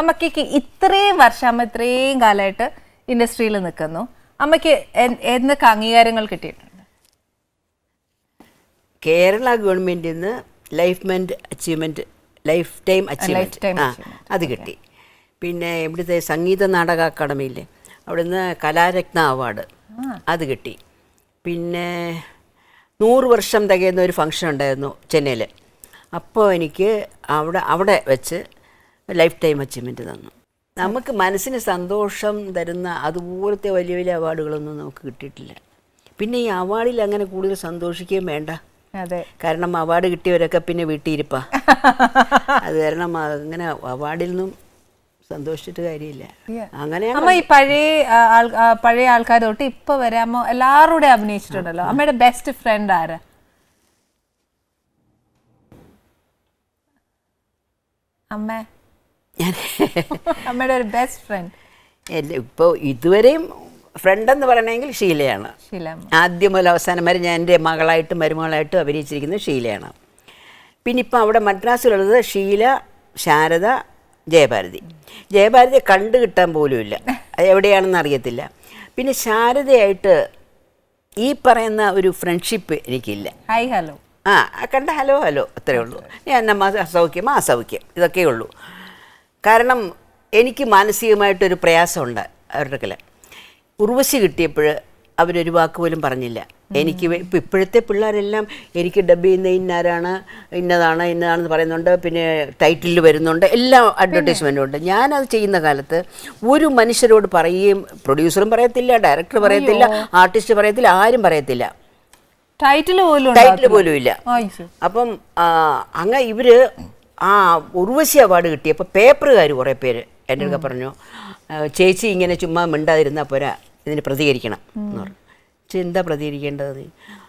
അമ്മയ്ക്ക് ഇത്രയും വർഷം അമ്മ ഇത്രയും കാലമായിട്ട് ഇൻഡസ്ട്രിയിൽ നിൽക്കുന്നു. അമ്മയ്ക്ക് എന്തൊക്കെ അംഗീകാരങ്ങൾ കിട്ടിയിട്ടുണ്ട്? കേരള ഗവൺമെന്റിൽ നിന്ന് ലൈഫ് മെന്റ് അച്ചീവ്മെന്റ് ലൈഫ് ടൈം അച്ചീവ്മെന്റ് ആ അത് കിട്ടി. പിന്നെ ഇവിടുത്തെ സംഗീത നാടക അക്കാദമിയില്ലേ അവിടുന്ന് കലാരത്ന അവാർഡ് അത് കിട്ടി. പിന്നെ നൂറ് വർഷം തികയുന്ന ഒരു ഫംഗ്ഷൻ ഉണ്ടായിരുന്നു ചെന്നൈയിൽ. അപ്പോൾ എനിക്ക് അവിടെ അവിടെ വെച്ച് ലൈഫ് ടൈം അച്ചീവ്മെന്റ് തന്നു. നമുക്ക് മനസ്സിന് സന്തോഷം തരുന്ന അതുപോലത്തെ വലിയ വലിയ അവാർഡുകളൊന്നും നമുക്ക് കിട്ടിയിട്ടില്ല. പിന്നെ ഈ അവാർഡിൽ അങ്ങനെ കൂടുതൽ സന്തോഷിക്കുകയും വേണ്ട. അതെ. കാരണം അവാർഡ് കിട്ടിയവരൊക്കെ പിന്നെ വീട്ടിയിരിപ്പാ അത് കാരണം അങ്ങനെ അവാർഡിൽ നിന്നും സന്തോഷിച്ചിട്ട് കാര്യമില്ല. അങ്ങനെ അമ്മ ഈ പഴയ പഴയ ആൾക്കാർ തൊട്ട് ഇപ്പൊ വരാമോ എല്ലാവരുടെ അഭിനയിച്ചിട്ടുണ്ടല്ലോ. അമ്മയുടെ ബെസ്റ്റ് ഫ്രണ്ട് ആരാ? അമ്മ. ഞാൻ അമ്മയുടെ ഒരു ബെസ്റ്റ് ഫ്രണ്ട് ഇപ്പോൾ ഇതുവരെയും ഫ്രണ്ടെന്ന് പറയണമെങ്കിൽ ഷീലയാണ്. ആദ്യം മുതൽ അവസാനം വരെ ഞാൻ എന്റെ മകളായിട്ടും മരുമകളായിട്ടും അഭിനയിച്ചിരിക്കുന്നത് ഷീലയാണ്. പിന്നെ ഇപ്പം അവിടെ മദ്രാസിലുള്ളത് ഷീല ശാരദ ജയഭാരതി. ജയഭാരതി കണ്ടു കിട്ടാൻ പോലുമില്ല എവിടെയാണെന്ന് അറിയത്തില്ല. പിന്നെ ശാരദയായിട്ട് ഈ പറയുന്ന ഒരു ഫ്രണ്ട്ഷിപ്പ് എനിക്കില്ല. ഹായ് ഹലോ ആ കണ്ട ഹലോ ഹലോ അത്രേ ഉള്ളൂ. ഞാൻ നമ്മ അസൗഖ്യം ആ അസൗഖ്യം ഇതൊക്കെ ഉള്ളൂ. കാരണം എനിക്ക് മാനസികമായിട്ടൊരു പ്രയാസമുണ്ട് അവരുടെ കല ഉർവശി കിട്ടിയപ്പോൾ അവരൊരു വാക്ക് പോലും പറഞ്ഞില്ല. എനിക്ക് ഇപ്പം ഇപ്പോഴത്തെ പിള്ളേരെല്ലാം എനിക്ക് ഡബ് ചെയ്യുന്ന ഇന്നാരാണ് ഇന്നതാണ് ഇന്നതാണെന്ന് പറയുന്നുണ്ട് പിന്നെ ടൈറ്റിൽ വരുന്നുണ്ട് എല്ലാം അഡ്വർടൈസ്മെന്റും ഉണ്ട്. ഞാനത് ചെയ്യുന്ന കാലത്ത് ഒരു മനുഷ്യരോട് പറയുകയും പ്രൊഡ്യൂസറും പറയത്തില്ല ഡയറക്ടർ പറയത്തില്ല ആർട്ടിസ്റ്റ് പറയത്തില്ല ആരും പറയത്തില്ല. ടൈറ്റിൽ പോലും ടൈറ്റിൽ പോലും ഇല്ല. അപ്പം അങ്ങ് ഇവർ ആ ഉർവശി അവാർഡ് കിട്ടിയപ്പോൾ പേപ്പറുകാർ കുറേ പേര് എന്റെ അടുക്ക പറഞ്ഞു ചേച്ചി ഇങ്ങനെ ചുമ്മാ മിണ്ടാതിരുന്നാൽ പോരാ ഇതിന് പ്രതികരിക്കണം എന്ന് പറഞ്ഞു. ചിന്ത എന്താ പ്രതികരിക്കേണ്ടത്?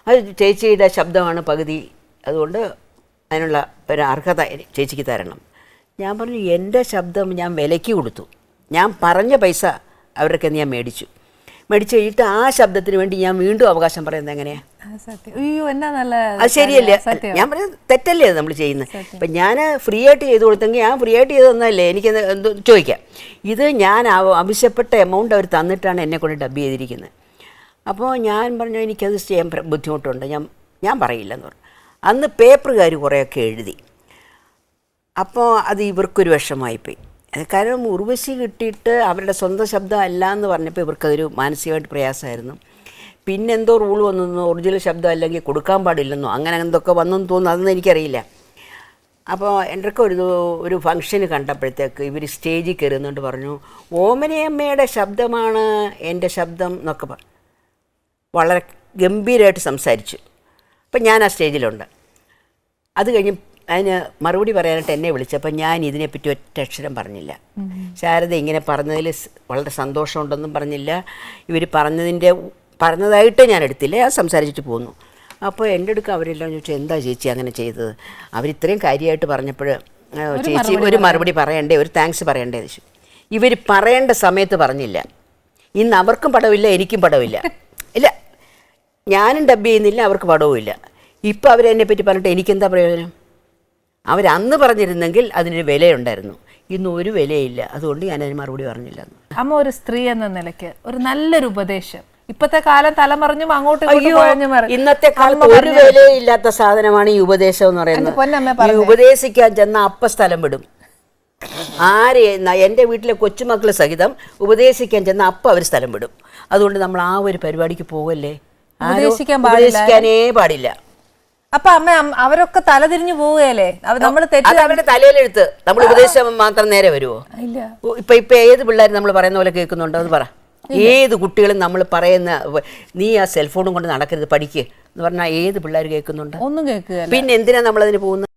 അത് ചേച്ചിയുടെ ശബ്ദമാണ് പകുതി. അതുകൊണ്ട് അതിനുള്ള ഒരു അർഹത ചേച്ചിക്ക് തരണം. ഞാൻ പറഞ്ഞു എന്റെ ശബ്ദം ഞാൻ വിലയ്ക്ക് കൊടുത്തു. ഞാൻ പറഞ്ഞ പൈസ അവരൊക്കെ ഞാൻ മേടിച്ചു. മേടിച്ചു കഴിഞ്ഞിട്ട് ആ ശബ്ദത്തിന് വേണ്ടി ഞാൻ വീണ്ടും അവകാശം പറയുന്നത് എങ്ങനെയാണ് അത് ശരിയല്ലേ? ഞാൻ പറഞ്ഞത് തെറ്റല്ലേ നമ്മൾ ചെയ്യുന്നത്? ഇപ്പം ഞാൻ ഫ്രീ ആയിട്ട് ചെയ്ത് കൊടുത്തെങ്കിൽ ഞാൻ ഫ്രീ ആയിട്ട് ചെയ്ത് തന്നതല്ലേ? എനിക്ക് എന്ത് ചോദിക്കാം. ഇത് ഞാൻ ആവ- ആവശ്യപ്പെട്ട എമൗണ്ട് അവർ തന്നിട്ടാണ് എന്നെ കൊണ്ട് ഡബ് ചെയ്തിരിക്കുന്നത്. അപ്പോൾ ഞാൻ പറഞ്ഞു എനിക്കത് ചെയ്യാൻ ബുദ്ധിമുട്ടുണ്ട്. ഞാൻ ഞാൻ പറയില്ലെന്ന് പറഞ്ഞു. അന്ന് പേപ്പറുകാർ കുറേയൊക്കെ എഴുതി. അപ്പോൾ അത് ഇവർക്കൊരു വിഷമായിപ്പോയി കാരണം ഉർവശി കിട്ടിയിട്ട് അവരുടെ സ്വന്തം ശബ്ദം അല്ല എന്ന് പറഞ്ഞപ്പോൾ ഇവർക്കതൊരു മാനസികമായിട്ട് പ്രയാസമായിരുന്നു. പിന്നെ എന്തോ റൂൾ വന്നെന്നോ ഒറിജിനൽ ശബ്ദം അല്ലെങ്കിൽ കൊടുക്കാൻ പാടില്ലെന്നോ അങ്ങനെ എന്തൊക്കെ വന്നെന്ന് തോന്നുന്നു അതൊന്നും എനിക്കറിയില്ല. അപ്പോൾ എന്റെ ഒക്കെ ഒരു ഒരു ഫംഗ്ഷന് കണ്ടപ്പോഴത്തേക്ക് ഇവർ സ്റ്റേജിൽ കയറുന്നുണ്ട് പറഞ്ഞു ഓമനയമ്മയുടെ ശബ്ദമാണ് എന്റെ ശബ്ദം എന്നൊക്കെ പറഞ്ഞു വളരെ ഗംഭീരമായിട്ട് സംസാരിച്ചു. അപ്പം ഞാൻ ആ സ്റ്റേജിലുണ്ട് അത് കഴിഞ്ഞ് അതിന് മറുപടി പറയാനായിട്ട് എന്നെ വിളിച്ചപ്പോൾ ഞാൻ ഇതിനെപ്പറ്റി ഒറ്റ അക്ഷരം പറഞ്ഞില്ല. ശാരദ ഇങ്ങനെ പറഞ്ഞതിൽ വളരെ സന്തോഷമുണ്ടെന്നും പറഞ്ഞില്ല. ഇവർ പറഞ്ഞതിന്റെ പറഞ്ഞതായിട്ട് ഞാൻ എടുത്തില്ല ഞാൻ സംസാരിച്ചിട്ട് പോന്നു. അപ്പോൾ എന്റെ അടുക്ക് അവരെല്ലാം ചോദിച്ചു എന്താ ചേച്ചി അങ്ങനെ ചെയ്തത്? അവരിത്രയും കാര്യമായിട്ട് പറഞ്ഞപ്പോൾ ചേച്ചി ഒരു മറുപടി പറയണ്ടേ ഒരു താങ്ക്സ് പറയണ്ടേ ചോദിച്ചു. ഇവർ പറയേണ്ട സമയത്ത് പറഞ്ഞില്ല. ഇന്ന് അവർക്കും പടവില്ല എനിക്കും പടവില്ല. ഇല്ല ഞാനും ഡബ് ചെയ്യുന്നില്ല അവർക്ക് പടവും ഇല്ല ഇപ്പം അവരെന്നെ പറ്റി പറഞ്ഞിട്ട് എനിക്കെന്താ പ്രയോജനം? അവരന്ന് പറഞ്ഞിരുന്നെങ്കിൽ അതിനൊരു വിലയുണ്ടായിരുന്നു. ഇന്ന് ഒരു വിലയില്ല. അതുകൊണ്ട് ഞാൻ അതിന് മറുപടി പറഞ്ഞില്ല അമ്മ ഒരു സ്ത്രീ എന്ന നിലയ്ക്ക് ഒരു നല്ലൊരു ഉപദേശം. ഇപ്പത്തെ കാലം തലമറിഞ്ഞും അങ്ങോട്ട് ഇന്നത്തെ കാലത്ത് ഒരു വിലയില്ലാത്ത സാധനമാണ് ഈ ഉപദേശം എന്ന് പറയുന്നത്. ഈ ഉപദേശിക്കാൻ ചെന്ന അപ്പ സ്ഥലം വിടും. ആരെ എന്റെ എന്റെ വീട്ടിലെ കൊച്ചുമക്കൾ സഹിതം ഉപദേശിക്കാൻ ചെന്ന അപ്പ അവർ സ്ഥലം വിടും. അതുകൊണ്ട് നമ്മൾ ആ ഒരു പരിപാടിക്ക് പോകല്ലേ. ഉപദേശിക്കാനേ പാടില്ല. അപ്പൊ അമ്മ അവരൊക്കെ തലതിരിഞ്ഞു പോവുകയല്ലേ? നമ്മൾ അവരുടെ തലയിലെഴുത്ത്. നമ്മൾ ഉപദേശം മാത്രം നേരെ വരുമോ ഇല്ല. ഇപ്പൊ ഇപ്പൊ ഏത് പിള്ളേർ നമ്മൾ പറയുന്ന പോലെ കേൾക്കുന്നുണ്ടോ? എന്ന് പറ. ഏത് കുട്ടികളും നമ്മൾ പറയുന്ന നീ ആ സെൽഫോണും കൊണ്ട് നടക്കരുത് പഠിക്കുക എന്ന് പറഞ്ഞാൽ ഏത് പിള്ളേർ കേൾക്കുന്നുണ്ട്? ഒന്നും കേൾക്കുക പിന്നെ എന്തിനാ നമ്മളതിന് പോകുന്നത്?